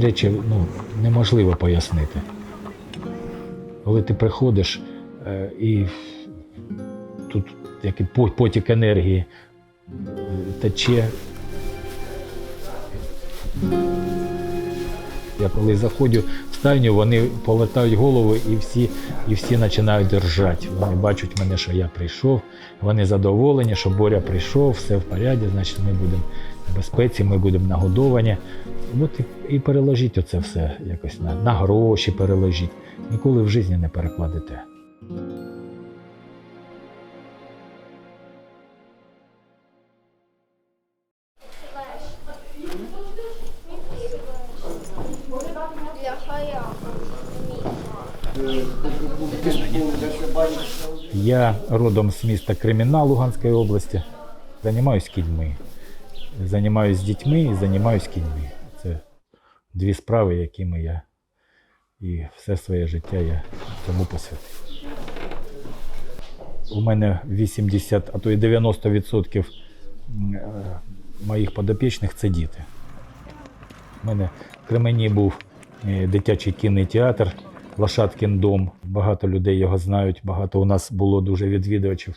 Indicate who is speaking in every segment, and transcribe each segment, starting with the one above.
Speaker 1: речі ну, неможливо пояснити. Коли ти приходиш е, і тут який потік енергії е, тече. Я коли заходжу в стайню, вони повертають голову і всі, і всі починають ржати. Вони бачать мене, що я прийшов, вони задоволені, що Боря прийшов, все в порядку, значить ми будемо безпеці, ми будемо нагодовані. От і, і переложіть оце все якось на, на гроші переложіть. Ніколи в житті не перекладете. Я родом з міста Креміна Луганської області. Займаюся кіньми. Займаюся дітьми і займаюся кіньми. Це дві справи, якими я і все своє життя я цьому посвятив. У мене 80, а то й 90% е, моїх подопічних це діти. У мене в Кремені був е, дитячий кінний театр, Лошадкін дом. Багато людей його знають. Багато у нас було дуже відвідувачів.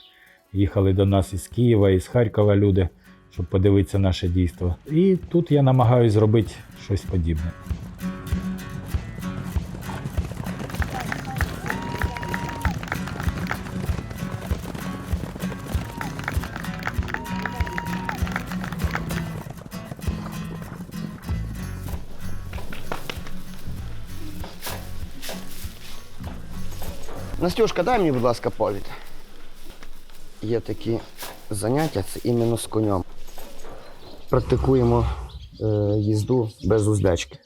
Speaker 1: Їхали до нас із Києва, із Харкова люди, щоб подивитися наше дійство. І тут я намагаюся зробити щось подібне.
Speaker 2: Настюшка, дай мені, будь ласка, повід. Є такі заняття, це іменно з конем. Практикуємо е, їзду без уздечки.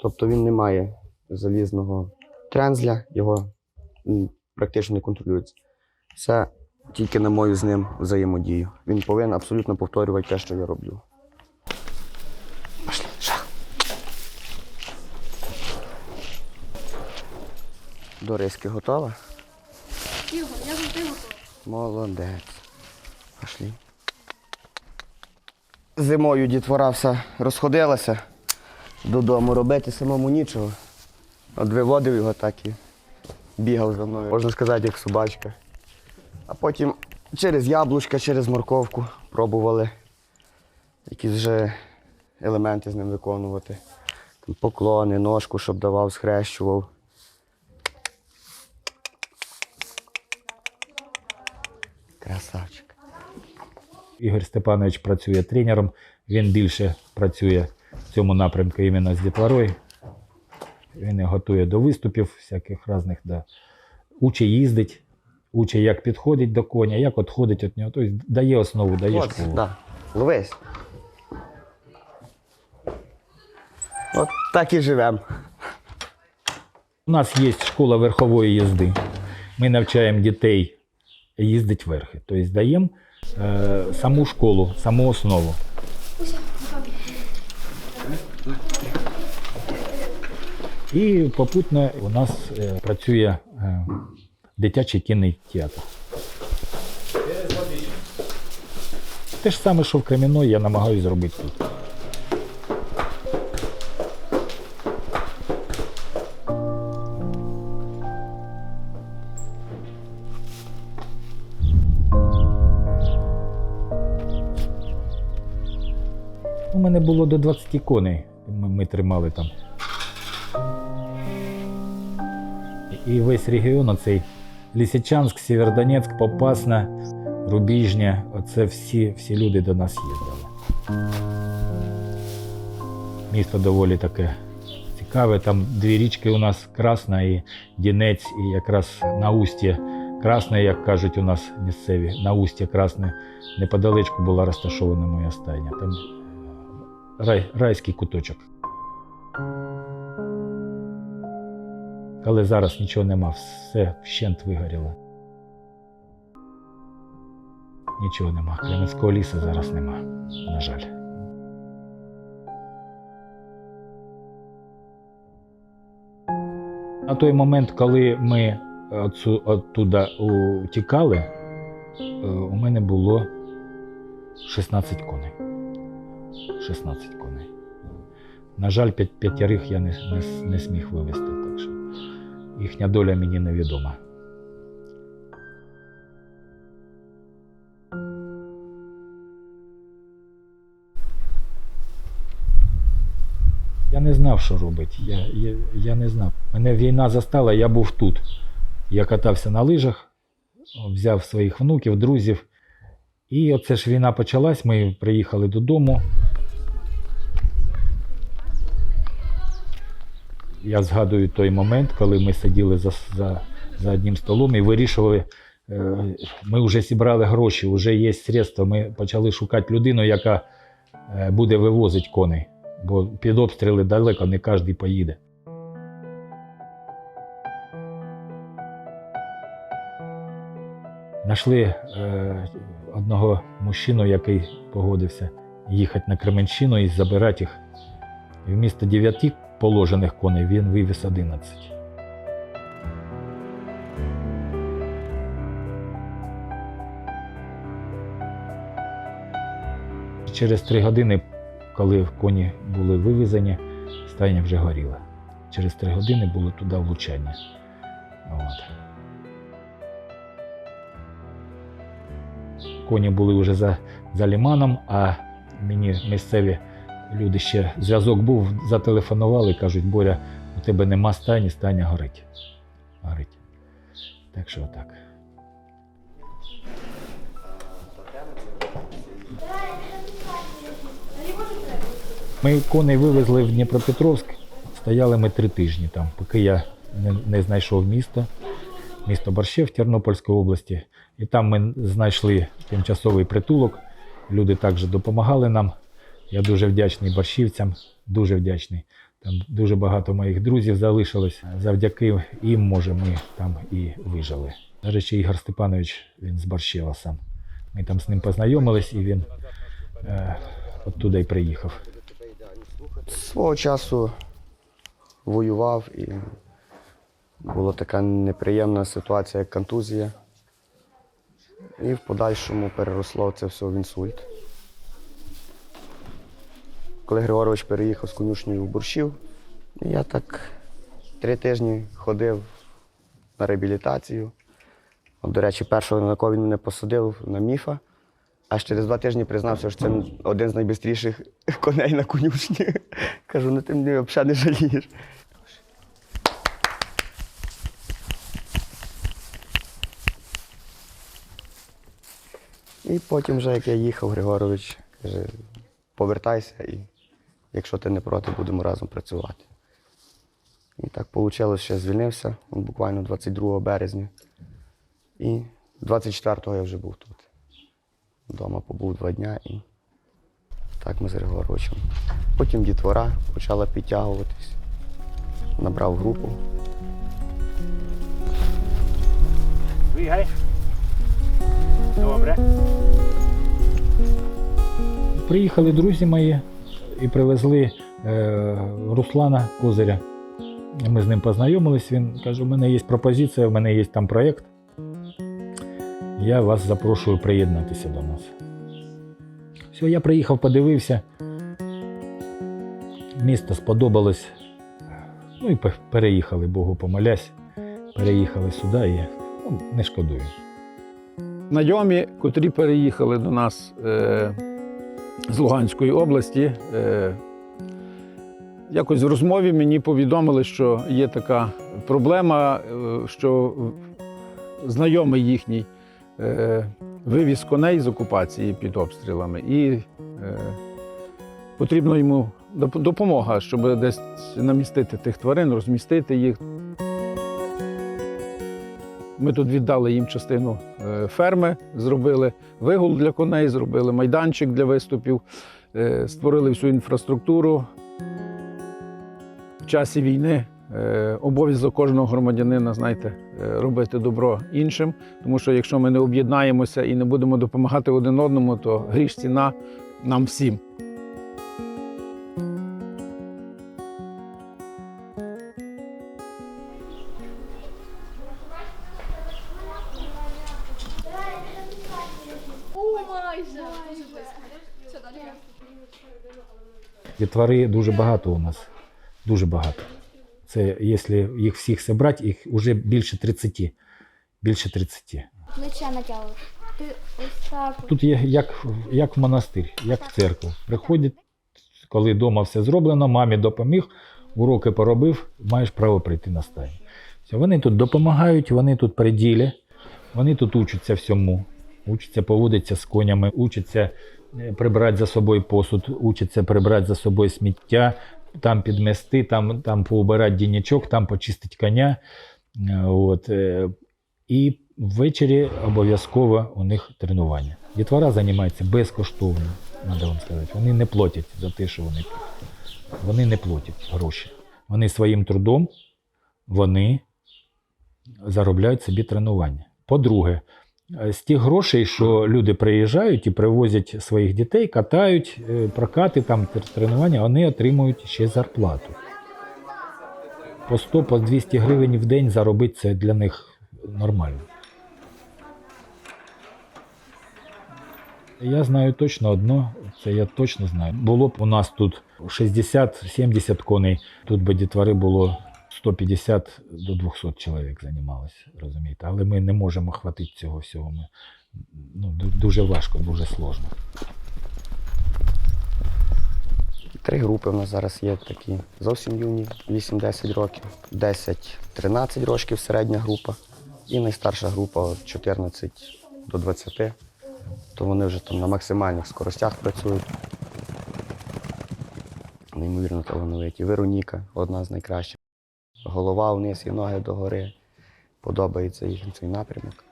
Speaker 2: Тобто він не має залізного трензля, його практично не контролюється. Це тільки на мою з ним взаємодію. Він повинен абсолютно повторювати те, що я роблю. До риски готова?
Speaker 3: Ігор, я завжди готова.
Speaker 2: Молодець. Пошли. Зимою дітвора вся розходилася. Додому робити самому нічого. От виводив його так і бігав за мною. Можна сказати, як собачка. А потім через яблучка, через морковку пробували якісь вже елементи з ним виконувати. Там поклони, ножку, щоб давав, схрещував. Красавчик.
Speaker 1: Ігор Степанович працює тренером, він більше працює в цьому напрямку іменно з дітворою. Він готує до виступів, всяких різних, да. учить їздить, учить, як підходить до коня, як відходить від нього. Тобто дає основу, дає
Speaker 2: От,
Speaker 1: школу.
Speaker 2: да. Ловись. От так і живемо.
Speaker 1: У нас є школа верхової їзди. Ми навчаємо дітей їздити верхи. Тобто даємо е, саму школу, саму основу. І попутно у нас е, працює е, дитячий кінний театр. Те ж саме, що в Креміно, я намагаюся зробити тут. Було до 20 коней. Ми, ми тримали там. І- весь регіон, оцей Лисичанськ, Сєвєродонецьк, Попасна, Рубіжня, оце всі, всі люди до нас їздили. Місто доволі таке цікаве. Там дві річки у нас Красна і Дінець, і якраз на усті Красне, як кажуть у нас місцеві, на усті Красне, неподалечку була розташована моя стайня. Там рай, райський куточок. Але зараз нічого нема, все вщент вигоріло. Нічого нема. Кременського лісу зараз нема, на жаль. На той момент, коли ми оттуда утікали, е, у мене було 16 коней. 16 коней. На жаль, п'ятерих я не, не, не зміг вивезти, так що їхня доля мені невідома. Я не знав, що робити. Я, я, я не знав. Мене війна застала, я був тут. Я катався на лижах, взяв своїх внуків, друзів. І оце ж війна почалась, ми приїхали додому. Я згадую той момент, коли ми сиділи за, за, за одним столом і вирішували. е, Ми вже зібрали гроші, вже є средства. Ми почали шукати людину, яка е, буде вивозити коней. Бо під обстріли далеко не кожен поїде. Нашли е, одного мужчину, який погодився їхати на Кременщину і забирати їх. І вмісто 9 положених коней він вивіз 11. Через три години, коли коні були вивезені, стайня вже горіла. Через три години було туди влучання. От. Коні були вже за, за ліманом, а мені місцеві люди ще зв'язок був, зателефонували, кажуть, Боря, у тебе нема стайні, стайня горить. Горить. Так що так. Ми коней вивезли в Дніпропетровськ, стояли ми три тижні там, поки я не, не знайшов місто, місто Борщев Тернопільської області. І там ми знайшли тимчасовий притулок. Люди також допомагали нам. Я дуже вдячний борщівцям, дуже вдячний. Там дуже багато моїх друзів залишилось. Завдяки їм, може, ми там і вижили. До речі, Ігор Степанович, він з Борщева сам. Ми там з ним познайомились, і він е, оттуда й приїхав.
Speaker 2: Свого часу воював і була така неприємна ситуація, як контузія. І в подальшому переросло це все в інсульт. Коли Григорович переїхав з конюшнею в Борщів, я так три тижні ходив на реабілітацію. От, до речі, першого, на кого він мене посадив, на міфа. Аж через два тижні признався, що це один з найбистріших коней на конюшні. Кажу, ну ти мені взагалі не жалієш. І потім, вже як я їхав, Григорович каже, повертайся і якщо ти не проти, будемо разом працювати. І так вийшло, що я звільнився буквально 22 березня. І 24-го я вже був тут. Вдома побув два дня і так ми з Григоровичем. Потім дітвора почала підтягуватись, набрав групу.
Speaker 4: Двигай. Добре.
Speaker 1: Приїхали друзі мої і привезли е, Руслана Козиря. Ми з ним познайомились. Він каже: у мене є пропозиція, у мене є там проєкт. Я вас запрошую приєднатися до нас. Все, я приїхав, подивився. Місто сподобалось. Ну і переїхали, Богу помолясь. Переїхали сюди і ну, не шкодую.
Speaker 4: Знайомі, котрі переїхали до нас е, з Луганської області, е, якось в розмові мені повідомили, що є така проблема, е, що знайомий їхній е, вивіз коней з окупації під обстрілами, і потрібно йому допомога, щоб десь намістити тих тварин, розмістити їх. Ми тут віддали їм частину ферми, зробили вигул для коней, зробили майданчик для виступів, е, створили всю інфраструктуру. В часі війни е, обов'язок кожного громадянина, знаєте, е, робити добро іншим. Тому що якщо ми не об'єднаємося і не будемо допомагати один одному, то гріш ціна нам всім.
Speaker 1: Дітвори дуже багато у нас. Дуже багато. Це якщо їх всіх зібрати, їх вже більше 30. Більше 30.
Speaker 3: Плече натягуєш. Ти ось так.
Speaker 1: Тут є як, як в монастир, як в церкву. Приходять, коли вдома все зроблено, мамі допоміг, уроки поробив, маєш право прийти на стайню. Все, вони тут допомагають, вони тут при ділі, вони тут учаться всьому. Учаться поводитися з конями, учаться прибрати за собою посуд, учаться прибрати за собою сміття, там підмести, там, там поубирати дінячок, там почистити коня. От, е, і ввечері обов'язково у них тренування. Дітвора займається безкоштовно, треба вам сказати. Вони не платять за те, що вони. Вони не платять гроші. Вони своїм трудом вони заробляють собі тренування. По-друге, з тих грошей, що люди приїжджають і привозять своїх дітей, катають, е, прокати, там тренування, вони отримують ще зарплату. По 100, по 200 гривень в день заробити це для них нормально. Я знаю точно одно, це я точно знаю. Було б у нас тут 60-70 коней, тут би дітвори було 150 до 200 чоловік займалося, розумієте. Але ми не можемо хватити цього всього. Ми, ну, дуже важко, дуже сложно.
Speaker 2: Три групи в нас зараз є такі зовсім юні, 8-10 років, 10-13 років середня група. І найстарша група 14 до 20. То вони вже там на максимальних скоростях працюють. Неймовірно талановиті. Вероніка одна з найкращих. Голова вниз і ноги догори. Подобається їхній цей напрямок.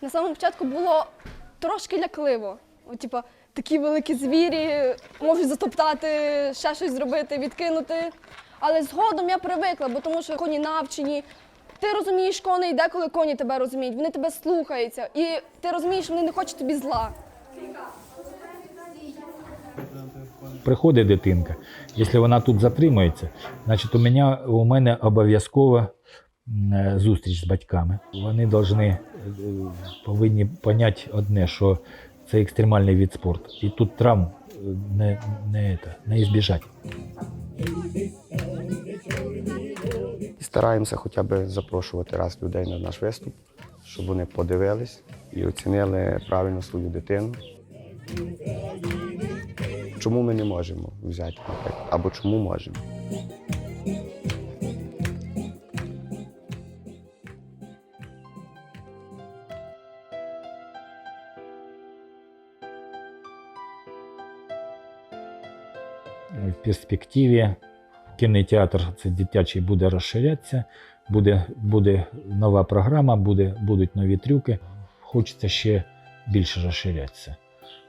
Speaker 3: На самому початку було трошки лякливо. От, типа, такі великі звірі можуть затоптати, ще щось зробити, відкинути. Але згодом я привикла, бо тому що коні навчені. Ти розумієш коней, деколи коні тебе розуміють, вони тебе слухаються. І ти розумієш, вони не хочуть тобі зла.
Speaker 1: Приходить дитинка, якщо вона тут затримується, значить у мене, у мене обов'язкова е, зустріч з батьками. Вони е, повинні поняти одне, що це екстремальний від спорту. І тут травм е, не, не, это, не ізбіжать.
Speaker 2: Стараємося хоча б запрошувати раз людей на наш виступ, щоб вони подивились і оцінили правильно свою дитину. Чому ми не можемо взяти, наприклад, або чому можемо?
Speaker 1: в перспективі кінотеатр це дитячий буде розширятися, буде, буде нова програма, буде, будуть нові трюки. Хочеться ще більше розширятися.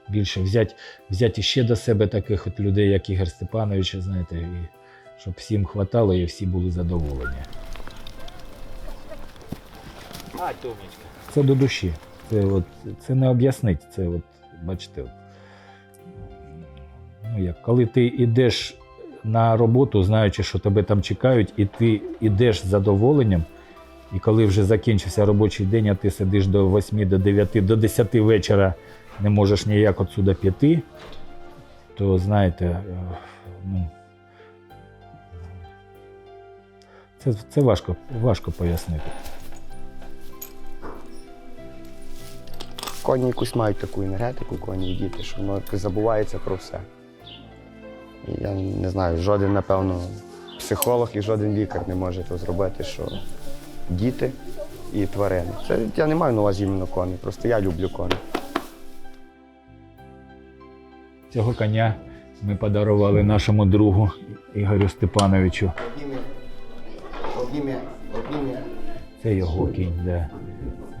Speaker 1: Більше взяти, взяти ще до себе таких от людей, як Ігор Степанович, знаєте, і щоб всім хватало і всі були задоволені. Це до душі. Це, от, це не об'яснить. Це от, бачите, от, ну, як, коли ти йдеш на роботу, знаючи, що тебе там чекають, і ти йдеш з задоволенням, і коли вже закінчився робочий день, а ти сидиш до 8, до 9, до 10 вечора, не можеш ніяк отсюди піти, то знаєте, е, ну, це, це важко, важко пояснити.
Speaker 2: Коні якусь мають таку енергетику, коні і діти, що воно забувається про все. Я не знаю, жоден, напевно, психолог і жоден лікар не може то зробити, що діти і тварини. Це я не маю на увазі іменно коней, просто я люблю коней.
Speaker 1: Цього коня ми подарували нашому другу Ігорю Степановичу. Це його кінь, да.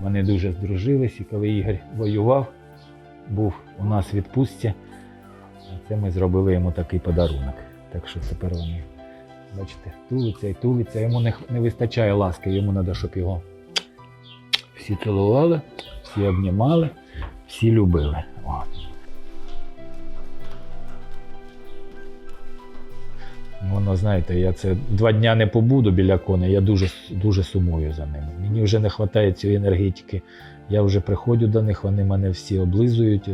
Speaker 1: Вони дуже здружились, і коли Ігор воював, був у нас в відпустці, це ми зробили йому такий подарунок. Так що тепер вони, бачите, тулиться і тулиться. Йому не, не вистачає ласки, йому треба, щоб його всі цілували, всі обнімали, всі любили. От. Воно, знаєте, я це два дня не побуду біля коней, я дуже, дуже сумую за ними. Мені вже не вистачає цієї енергетики. Я вже приходжу до них, вони мене всі облизують,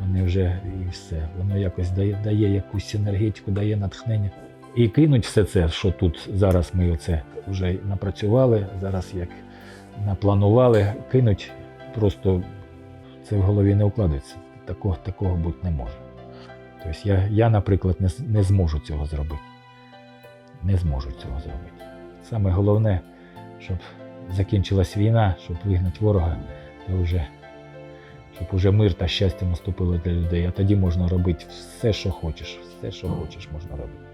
Speaker 1: Вони вже і все. Воно якось дає, дає якусь енергетику, дає натхнення. І кинуть все це, що тут зараз ми оце вже напрацювали, зараз як напланували, кинуть, просто це в голові не укладеться. Такого, такого бути не може. Тобто я, я наприклад, не, не зможу цього зробити. Не зможуть цього зробити. Саме головне, щоб закінчилась війна, щоб вигнати ворога, та вже, щоб уже мир та щастя наступило для людей. А тоді можна робити все, що хочеш. Все, що хочеш, можна робити.